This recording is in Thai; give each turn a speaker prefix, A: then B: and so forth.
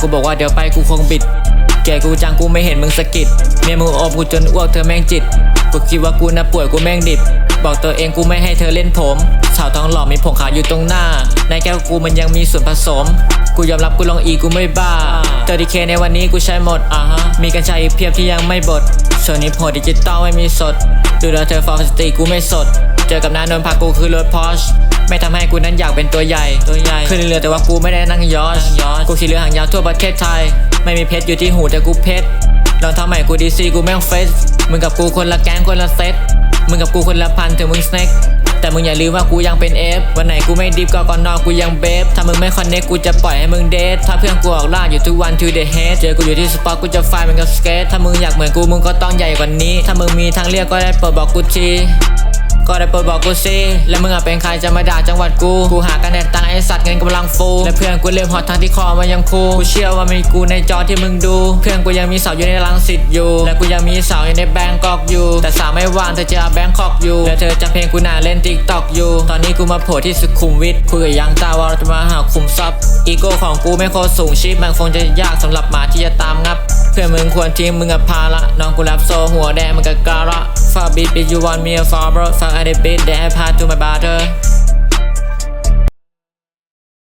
A: กูบอกว่าเดี๋ยวไปกูคงบิด แกกูจังกูไม่เห็นมึงสะกิดเมียมึงโอบกูจนอ้วกเธอแม่งจิต กูคิดว่ากูน่ะป่วยกูแม่งดิบ บอกตัวเองกูไม่ให้เธอเล่นผมสาวท้องหล่อมีผงขาวอยู่ตรงหน้า ในแก้วกูมันยังมีส่วนผสม กูยอมรับกูลองอีกูไม่บ้าเตอร์ดีเคในวันนี้กูใช้หมดอ่าฮะมีกัญชาอีกเพียบที่ยังไม่บดส่วนนี้โพดิจิตอลไม่มีสด ดูแลเธอฟอร์สตีกูไม่สด เจอกับน้านนพากูคือรถพอชไม่ทำให้กูนั้นอยากเป็นตัวใหญ่ตัวใหญ่ขึ้นเรือแต่ว่ากูไม่ได้นั่งยอช กูขี่เรือหางยาวทั่วประเทศไทย ไม่มีเพชรอยู่ที่หูแต่กูเพชรรองเท้าใหม่กูดีซีกูแม่งเฟสมึงกับกูคนละแก๊งคนละเซตมึงกับกูคนละพันถึงมึงสเน็กแต่มึงอย่าลืมว่ากูยังเป็นเอฟวันไหนกูไม่ดิฟก็ก่อนนอนกูยังเบฟถ้ามึงไม่คอนเน็กกูจะปล่อยให้มึงเดทถ้าเพื่อนกูออกล่าอยู่ทุกวัน to the head เจอกูอยู่ที่สปอตกูจะไฟมันกับสเกตถ้ามึงอยากเหมือนกูมึงก็ต้องใหญ่กว่านี้ ถ้ามึงมีทางเรียกก็ได้โปรดบอกกูที ก็ได้โปรดบอกกูสิแล้วมึงอะเป็นใครจะมาด่าจังหวัดกู กูหากันแดดตังไอสัตว์เงินกำลังฟู และเพื่อนกูเริ่มฮอตทั้งที่คอมันยังคูกูเชื่อว่ามีกูในจอที่มึงดู เพื่อนกูยังมีสาวอยู่ในรังสิตอยู่ และกูยังมีสาวอยู่ในแบงกอกอยู่ แต่สาวไม่ว่างเธอจะเอาแบงคอกอยู่ และเธอจำเพลงกูน่าเล่นติ๊กตอกอยู่ ตอนนี้กูมาโผล่ที่สุขุมวิทคุยกับยังตาว่าเราจะมาหาคุมทรัพย์ อีโก้ของกูไม่โคตรสูงชีพมันคงจะยากสำหรับหมาที่จะตามงับ เพื่อนมึงควรทิ้งมึงกับพาละน้องกูรับโซหัวแดงมึงกับการะฝากบีทบียูวันมีฟาร์บรฝากไอเ